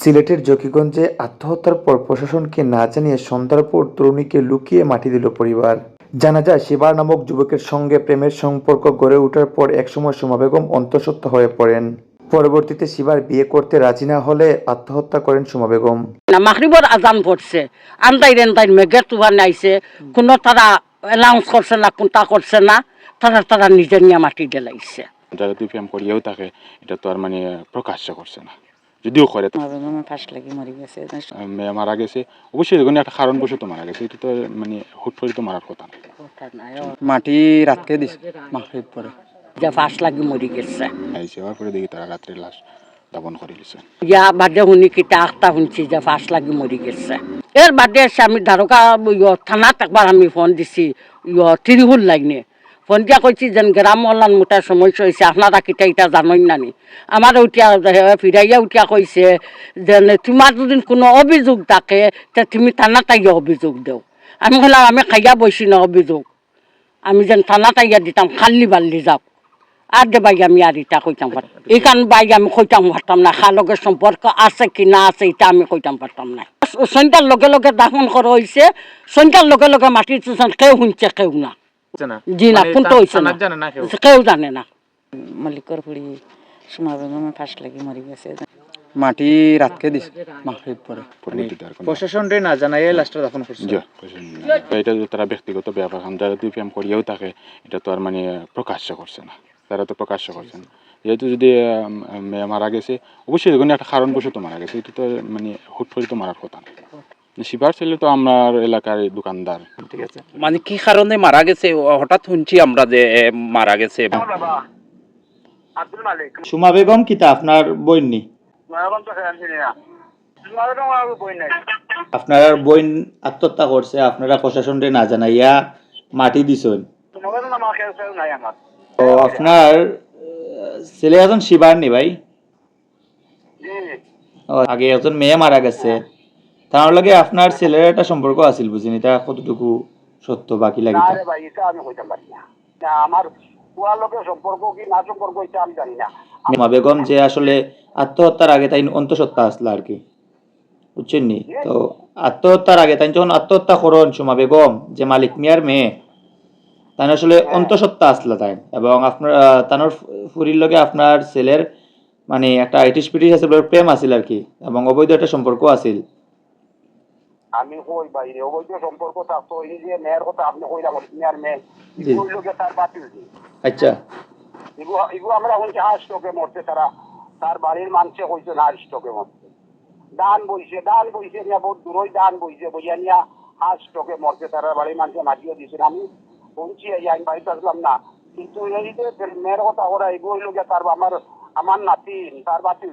সিলেটের জকিগঞ্জে আত্মহত্যার পর প্রশাসনকে না জানিয়ে সন্ধ্যার পর তরুণীকে লুকিয়ে মাটি দিল পরিবার। জানা যায় শিবার নামক যুবকের সঙ্গে প্রেমের সম্পর্ক গড়ে ওঠার পর একসময় সুমা বেগম অন্তঃসত্ত্বা হয়ে পড়েন। পরবর্তীতে শিবার বিয়ে করতে রাজি না হলে আত্মহত্যা করেন সুমা বেগম। না আজান পড়ছে। আন্দাই রেন্দাই মেঘের তুফান আইছে। কোনো তারা অ্যানাউন্স করছে না কোনটা করছে না তারা তারা নিজে নিয়ে মাটি ডেলাইছে যারা দুই প্রেম করিয়াও থাকে এটা তো আর মানে প্রকাশ্য করছে না। যদিও করে ফাঁস লাগি মরে গেছে মারা গেছে। অবশ্যই এগুলো একটা কারণ বসে তো মারা গেছে। এটা তো মানে হুট করে তো মারার কথা না। মাটি রাতকে দিছে মাগরিব পরে। যে ফাঁস লাগি মরি গেছে। আইসে হওয়ার পরে দেখি তারা রাত্রে লাশ দাপন করে দিছে। ইয়া বাদে শুনি কিতা আখটা শুনছি যে ফাঁস লাগি মরি গেছে। এর বাদে আমি দ্বারকা ইয় থানাত একবার আমি ফোন দিছি ইয় তিরিহুল লাইনে। ফোন দিয়া কইছি যেন গ্রাম অলান মোটা সমস্যা হয়েছে আপনারা কিতা ইটা জানেন নানি। আমার উঠিয়া ফিরাইয়া উঠিয়া কইছে যে তোমার যদি কোনো অভিযোগ থাকে, তে তুমি থানাত আইয়া অভিযোগ দেও। আমি বললাম আমি খাইয়া বসি না অভিযোগ। আমি যেন থানা তাইয়া দিতাম, খাল্লি বাল্লি যাও। আর দে ভাই, আমি আর ইটা কইতাম পারতাম এইখান ভাই, আমি কইতাম পারতাম না লগে সম্পর্ক আছে কি না আছে, এটা আমি কইতাম পারতাম না। সন্ধ্যার লগে লগে দাফন করা হয়েছে সন্ধ্যার লগে লগে চুষণ কেউ শুনছে, কেউ না। জি না কোনটা হয়েছে না। কেউ। জানে না। মালিকর ফুড়ি সোমা বাবা ফাঁস লাগি মরে গেছে। মাটি রাতকে দিছে মাগরিব পরে। প্রশাসন রে না জানাই লাস্টে দাফন করছে। জি, প্রয়োজন নেই। তো এটা তো তারা ব্যক্তিগত ব্যাপার যারা দুই প্রেম করিয়াও থাকে এটা তো আর মানে প্রকাশ্য করছে না। তারা তো প্রকাশ্য করছে না। যেহেতু যদি মারা গেছে অবশ্যই একটা কারণ বসে তো মারা গেছে এটা তো মানে হুট করে তো মারার কথা না। শিবার ছেলে তো আমার এলাকার দোকানদার। ঠিক আছে। মানে কি কারণে মারা গেছে? হঠাৎ শুনছি আমরা যে মারা গেছে। সুমা বেগম কিতা আপনার বইন আত্মহত্যা করছে আপনারা প্রশাসন রে না জানাইয়া মাটি দিছেন। তো আপনার ছেলে এখন শিবার নি ভাই? আগে একজন মেয়ে মারা গেছে। তার লগে আপনার ছেলের একটা সম্পর্ক আছিল বুঝিনি তা কতটুকু সত্য বাকি লাগে আরে ভাই এটা আমি কইতে পারি না। না, আমার পুরা লোকের সম্পর্ক কি না সম্পর্ক এটা আমি জানি না। মা বেগম যে আসলে আত্মহত্যার আগে তাই অন্তঃসত্ত্বা আসলো আর কি। বুঝছেন নি? তো আত্মহত্যার আগে তাই যখন আত্মহত্যা করন সুমা বেগম যে মালিক মিয়ার মেয়ে তাই আসলে অন্তঃসত্ত্বা আসলো তাই। এবং আপনার তানোর ফুরির লগে আপনার ছেলের মানে একটা আইটিস পিটিস আছে প্রেম আছিল আর কি এবং অবৈধ একটা সম্পর্ক আছিল। আমি কই বাইরে অবৈধ সম্পর্ক থাকতো এই যে মেয়ের কথা আপনি কইলাম মেয়ের মেয়ে। লোকে তার বাতিল আচ্ছা। এগুলো এগুলো আমরা মরছে তারা তার বাড়ির মানুষে কইছে হার্ট স্ট্রোকে মরছে। দান বইছে দান বইছে নিয়ে বহুত দূরই দান বইছে বইয়া নিয়া হার্ট স্ট্রোকে মরছে তারা বাড়ির মানুষে মাটিও দিয়েছেন আমি শুনছি এই আমি বাড়িতে আসলাম না। কিন্তু এই যে মেয়ের কথা ওরা এগুলো লোকে তার আমার আমার নাতি তার বাতিল